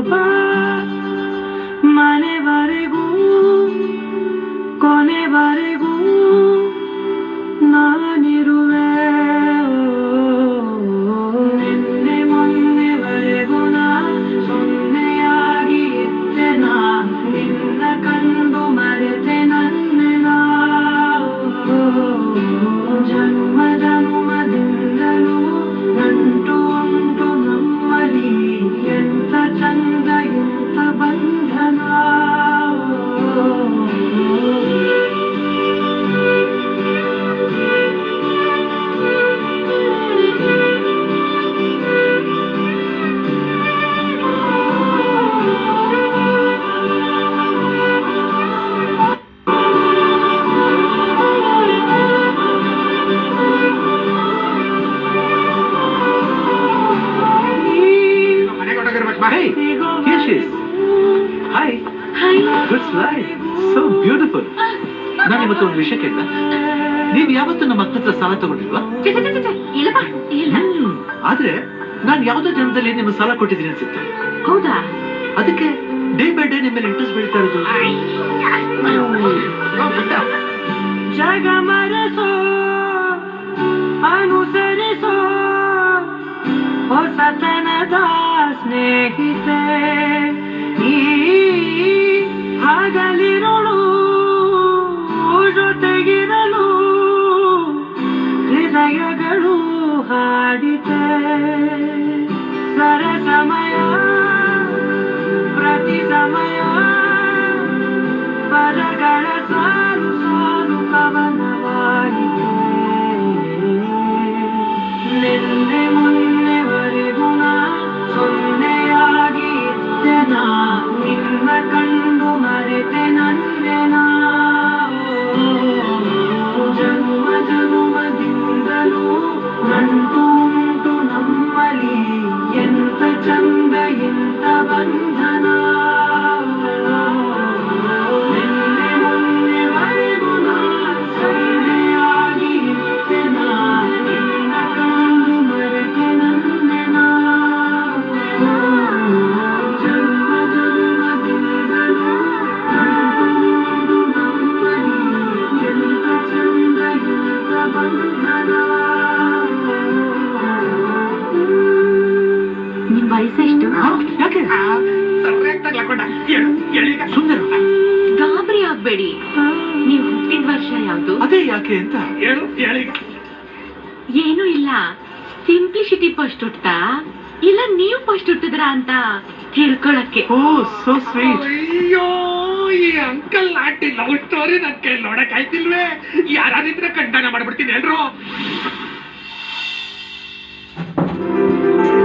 বারবার মানে বারে গু কনে বারে গু না নিরুয়ে ಬಾ Hey, here she is. Hi. Good slide. So beautiful. ನಾನು ಇವತ್ತು ಒಂದು ವಿಷಯ ಕೇಳಿದ ನೀವ್ ಯಾವತ್ತು ನಮ್ಮ ಅಕ್ಕ ಹತ್ರ ಸಾಲ ತಗೊಂಡಿಲ್ವಾ ಇಲ್ಲಪ್ಪ ಇಲ್ಲ. ಆದ್ರೆ ನಾನ್ ಯಾವ್ದೋ ಜನದಲ್ಲಿ ನಿಮ್ಮ ಸಾಲ ಕೊಟ್ಟಿದ್ದೀನಿ ಅನ್ಸುತ್ತೆ ಹೌದಾ ಅದಕ್ಕೆ ಡೇ ಬೈ ಡೇ ನಿಮ್ಮ ಮೇಲೆ ಇಂಟ್ರೆಸ್ಟ್ ಬೀಳ್ತಾ ಇರೋದು ಜಗ ಮರೆಸೋ ಹೃದಯಗಳು ಹಾಡಿತೆ ಸರಸಮಯ ಪ್ರತಿ சந்தையின் தவன் ಯಾಕೆ ಸರಿಯಾಗಿ ತಗ್ಲಾಕೊಂಡ ಸುಂದರ. ಗಾಬರಿ ಆಗ್ಬೇಡಿ. ನೀವು ಹುಟ್ಟಿದ ವರ್ಷ ಯಾವುದು? ಅದೇ ಯಾಕೆ ಅಂತ? ಹೇಳು ಹೇಳೀಗ ಏನು ಇಲ್ಲ. ಸಿಂಪ್ಲಿಸಿಟಿ ಫಸ್ಟ್ ಹುಟ್ಟಾ ಇಲ್ಲ ನೀವು ಫಸ್ಟ್ ಹುಟ್ಟಿದ್ರ ಅಂತ ತಿಳ್ಕೊಳಕ್ಕೆ. ಓ ಸೋ ಸ್ವೀಟ್ ಅಯ್ಯೋ ಈ ಅಂಕಲ್ ಆಂಟಿ ಲವ್ ಸ್ಟೋರಿ ನನ್ ಕೈ ನೋಡಕ್ ಆಯ್ತಿಲ್ವೇ? ಯಾರಿದ್ರೆ ಖಂಡನ ಮಾಡ್ಬಿಡ್ತೀನಿ ಎಲ್ರು.